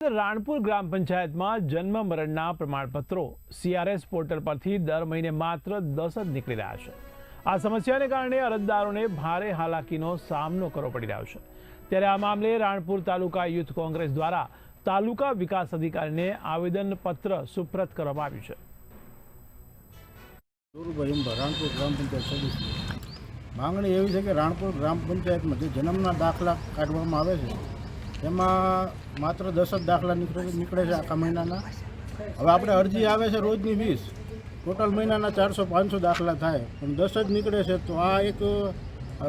રાણપુર ગ્રામ પંચાયતમાં જન્મ મરણના પ્રમાણપત્રો સીઆરએસ પોર્ટલ પરથી દર મહિને માત્ર દસ જ નીકળી રહ્યા છે. આ સમસ્યાને કારણે અરજદારોને ભારે હાલાકીનો સામનો કરવો પડી રહ્યો છે. ત્યારે આ મામલે રાણપુર તાલુકા યુથ કોંગ્રેસ દ્વારા તાલુકા વિકાસ અધિકારીને આવેદનપત્ર સુપ્રત કરવામાં આવ્યું છે. રાણપુર ગ્રામ પંચાયત માંગણી એવી છે કે રાણપુર ગ્રામ પંચાયતમાં જે જન્મના દાખલા કાઢવામાં આવે છે એમાં માત્ર દસ જ દાખલા નીકળે નીકળે છે આખા મહિનાના. હવે આપણે અરજી આવે છે રોજની વીસ. ટોટલ મહિનાના ચારસો પાંચસો દાખલા થાય. પણ દસ જ નીકળે છે તો આ એક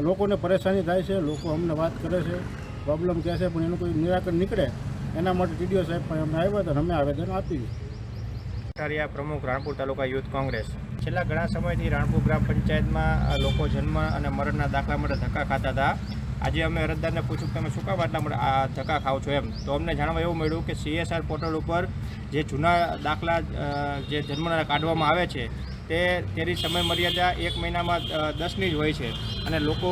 લોકોને પરેશાની થાય છે. લોકો અમને વાત કરે છે. પ્રોબ્લેમ કહે છે, પણ એનું કોઈ નિરાકરણ નીકળે. એના માટે ટીડીઓ સાહેબ પણ અમે આવ્યા હતા અમે આવેદન આપ્યું કારિયા પ્રમુખ રાણપુર તાલુકા યુથ કોંગ્રેસ. છેલ્લા ઘણા સમયથી રાણપુર ગ્રામ પંચાયતમાં લોકો જન્મ અને મરણના દાખલા માટે ધક્કા ખાતા હતા. આજે અમે અરજદારને પૂછ્યું કે તમે શું કામ આટલા આ ધક્કા ખાવ છો એમ. તો અમને જાણવા એવું મળ્યું કે સીએસઆર પોર્ટલ ઉપર જે જૂના દાખલા જે જન્મના કાઢવામાં આવે છે, તે તેની સમય મર્યાદા એક મહિનામાં દસની જ હોય છે. અને લોકો,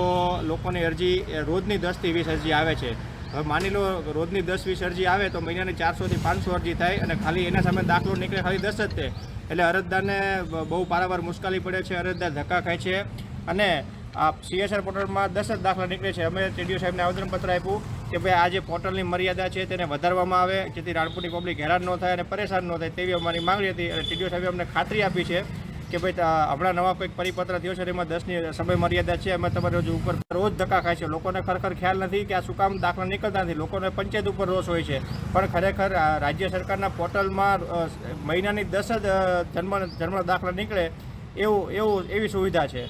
લોકોની અરજી રોજની દસથી વીસ અરજી આવે છે. હવે માની લો રોજની દસ વીસ અરજી આવે તો મહિનાની ચારસોથી પાંચસો અરજી થાય અને ખાલી એના સામે દાખલો નીકળે ખાલી દસ જ તે. એટલે અરજદારને બહુ પારાવાર મુશ્કેલી પડે છે, અરજદાર ધક્કા ખાય છે. અને આ સીએસઆર પોર્ટલમાં દસ જ દાખલા નીકળે છે. અમે ટીડીઓ સાહેબને આવેદનપત્ર આપ્યું કે ભાઈ, આ જે પોર્ટલની મર્યાદા છે તેને વધારવામાં આવે, જેથી રાણપુરની પબ્લિક હેરાન ન થાય અને પરેશાન ન થાય તેવી અમારી માંગણી હતી અને ટીડીઓ સાહેબે અમને ખાતરી આપી છે કે ભાઈ હમણાં નવા કોઈક પરિપત્ર થયો છે એમાં દસની સમય મર્યાદા છે. અમે તમારે રોજ ઉપર રોજ ધક્કા ખાય છે. લોકોને ખરેખર ખ્યાલ નથી કે આ શું કામ દાખલા નીકળતા નથી. લોકોને પંચાયત ઉપર રોષ હોય છે. પણ ખરેખર રાજ્ય સરકારના પોર્ટલમાં મહિનાની દસ જ જન્મ જન્મ દાખલા નીકળે એવું એવું, એવી સુવિધા છે.